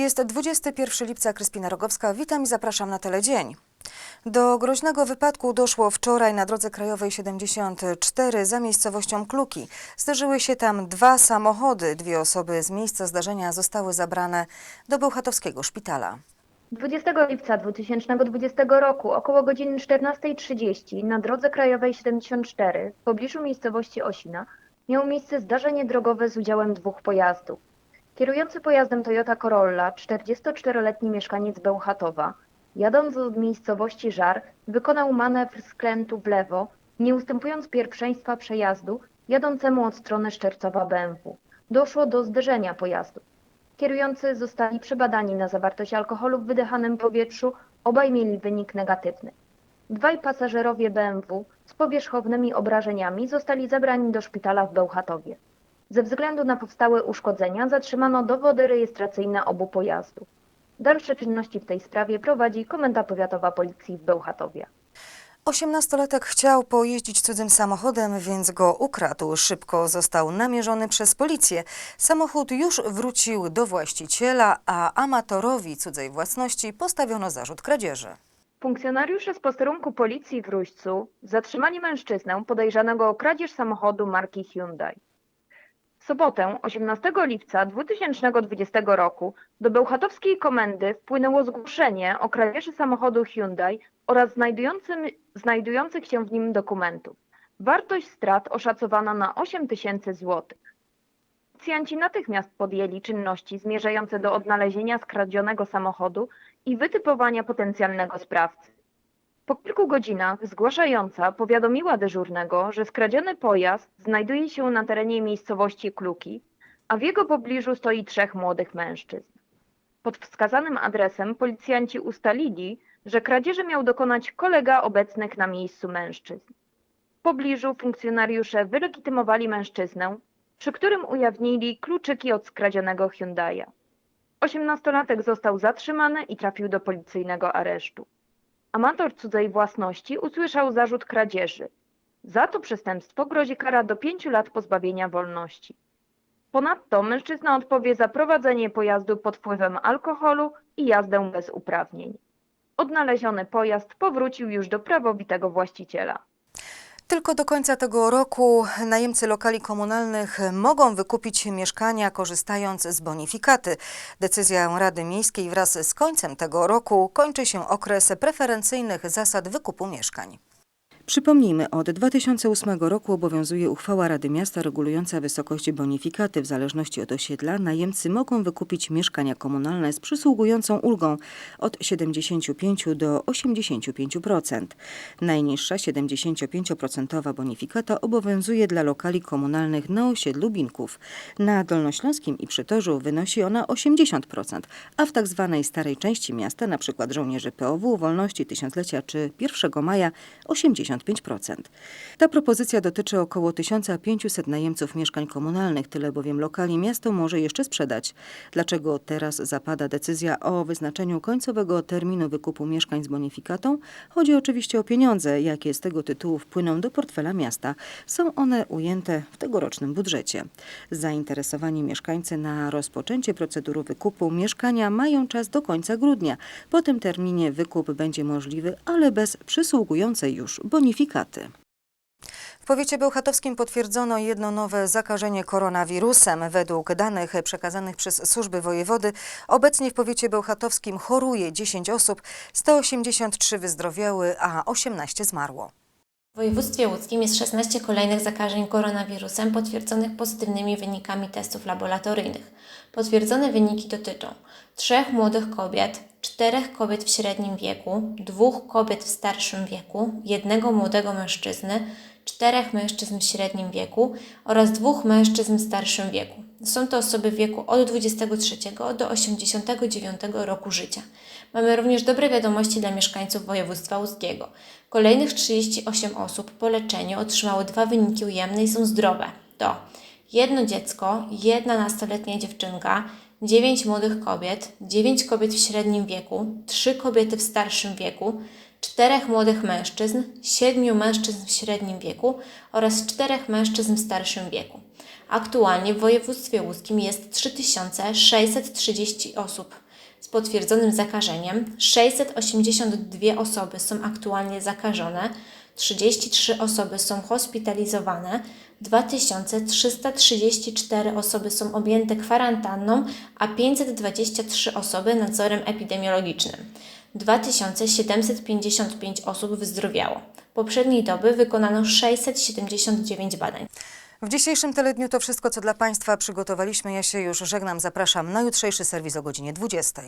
Jest 21 lipca, Kryspina Rogowska. Witam i zapraszam na Teledzień. Do groźnego wypadku doszło wczoraj na drodze krajowej 74 za miejscowością Kluki. Zdarzyły się tam dwa samochody. Dwie osoby z miejsca zdarzenia zostały zabrane do Bełchatowskiego szpitala. 20 lipca 2020 roku około godziny 14.30 na drodze krajowej 74 w pobliżu miejscowości Osina miało miejsce zdarzenie drogowe z udziałem dwóch pojazdów. Kierujący pojazdem Toyota Corolla, 44-letni mieszkaniec Bełchatowa, jadąc od miejscowości Żar, wykonał manewr skrętu w lewo, nie ustępując pierwszeństwa przejazdu jadącemu od strony Szczercowa BMW. Doszło do zderzenia pojazdów. Kierujący zostali przebadani na zawartość alkoholu w wydychanym powietrzu, obaj mieli wynik negatywny. Dwaj pasażerowie BMW z powierzchownymi obrażeniami zostali zabrani do szpitala w Bełchatowie. Ze względu na powstałe uszkodzenia zatrzymano dowody rejestracyjne obu pojazdów. Dalsze czynności w tej sprawie prowadzi Komenda Powiatowa Policji w Bełchatowie. Osiemnastolatek chciał pojeździć cudzym samochodem, więc go ukradł. Szybko został namierzony przez policję. Samochód już wrócił do właściciela, a amatorowi cudzej własności postawiono zarzut kradzieży. Funkcjonariusze z posterunku policji w Ruźcu zatrzymali mężczyznę podejrzanego o kradzież samochodu marki Hyundai. Sobotę 18 lipca 2020 roku do Bełchatowskiej Komendy wpłynęło zgłoszenie o kradzieży samochodu Hyundai oraz znajdujących się w nim dokumentów. Wartość strat oszacowano na 8 tysięcy złotych. Policjanci natychmiast podjęli czynności zmierzające do odnalezienia skradzionego samochodu i wytypowania potencjalnego sprawcy. Po kilku godzinach zgłaszająca powiadomiła dyżurnego, że skradziony pojazd znajduje się na terenie miejscowości Kluki, a w jego pobliżu stoi trzech młodych mężczyzn. Pod wskazanym adresem policjanci ustalili, że kradzieży miał dokonać kolega obecnych na miejscu mężczyzn. W pobliżu funkcjonariusze wylegitymowali mężczyznę, przy którym ujawnili kluczyki od skradzionego Hyundai'a. Osiemnastolatek został zatrzymany i trafił do policyjnego aresztu. Amator cudzej własności usłyszał zarzut kradzieży. Za to przestępstwo grozi kara do pięciu lat pozbawienia wolności. Ponadto mężczyzna odpowie za prowadzenie pojazdu pod wpływem alkoholu i jazdę bez uprawnień. Odnaleziony pojazd powrócił już do prawowitego właściciela. Tylko do końca tego roku najemcy lokali komunalnych mogą wykupić mieszkania korzystając z bonifikaty. Decyzją Rady Miejskiej wraz z końcem tego roku kończy się okres preferencyjnych zasad wykupu mieszkań. Przypomnijmy, od 2008 roku obowiązuje uchwała Rady Miasta regulująca wysokość bonifikaty. W zależności od osiedla najemcy mogą wykupić mieszkania komunalne z przysługującą ulgą od 75 do 85%. Najniższa 75% bonifikata obowiązuje dla lokali komunalnych na osiedlu Binków. Na Dolnośląskim i Przytorzu wynosi ona 80%, a w tak zwanej starej części miasta, np. żołnierzy POW, Wolności Tysiąclecia czy 1 maja 85%. Ta propozycja dotyczy około 1500 najemców mieszkań komunalnych, tyle bowiem lokali miasto może jeszcze sprzedać. Dlaczego teraz zapada decyzja o wyznaczeniu końcowego terminu wykupu mieszkań z bonifikatą? Chodzi oczywiście o pieniądze, jakie z tego tytułu wpłyną do portfela miasta. Są one ujęte w tegorocznym budżecie. Zainteresowani mieszkańcy na rozpoczęcie procedury wykupu mieszkania mają czas do końca grudnia. Po tym terminie wykup będzie możliwy, ale bez przysługującej już bonifikaty. W powiecie bełchatowskim potwierdzono jedno nowe zakażenie koronawirusem. Według danych przekazanych przez służby wojewody obecnie w powiecie bełchatowskim choruje 10 osób, 183 wyzdrowiały, a 18 zmarło. W województwie łódzkim jest 16 kolejnych zakażeń koronawirusem potwierdzonych pozytywnymi wynikami testów laboratoryjnych. Potwierdzone wyniki dotyczą trzech młodych kobiet, czterech kobiet w średnim wieku, dwóch kobiet w starszym wieku, jednego młodego mężczyzny, czterech mężczyzn w średnim wieku oraz dwóch mężczyzn w starszym wieku. Są to osoby w wieku od 23 do 89 roku życia. Mamy również dobre wiadomości dla mieszkańców województwa łódzkiego. Kolejnych 38 osób po leczeniu otrzymało dwa wyniki ujemne i są zdrowe. To jedno dziecko, jedna nastoletnia dziewczynka, 9 młodych kobiet, 9 kobiet w średnim wieku, 3 kobiety w starszym wieku, czterech młodych mężczyzn, siedmiu mężczyzn w średnim wieku oraz czterech mężczyzn w starszym wieku. Aktualnie w województwie łódzkim jest 3630 osób z potwierdzonym zakażeniem, 682 osoby są aktualnie zakażone, 33 osoby są hospitalizowane, 2334 osoby są objęte kwarantanną, a 523 osoby nadzorem epidemiologicznym. 2755 osób wyzdrowiało. Poprzedniej doby wykonano 679 badań. W dzisiejszym teledniu to wszystko, co dla Państwa przygotowaliśmy. Ja się już żegnam. Zapraszam na jutrzejszy serwis o godzinie 20.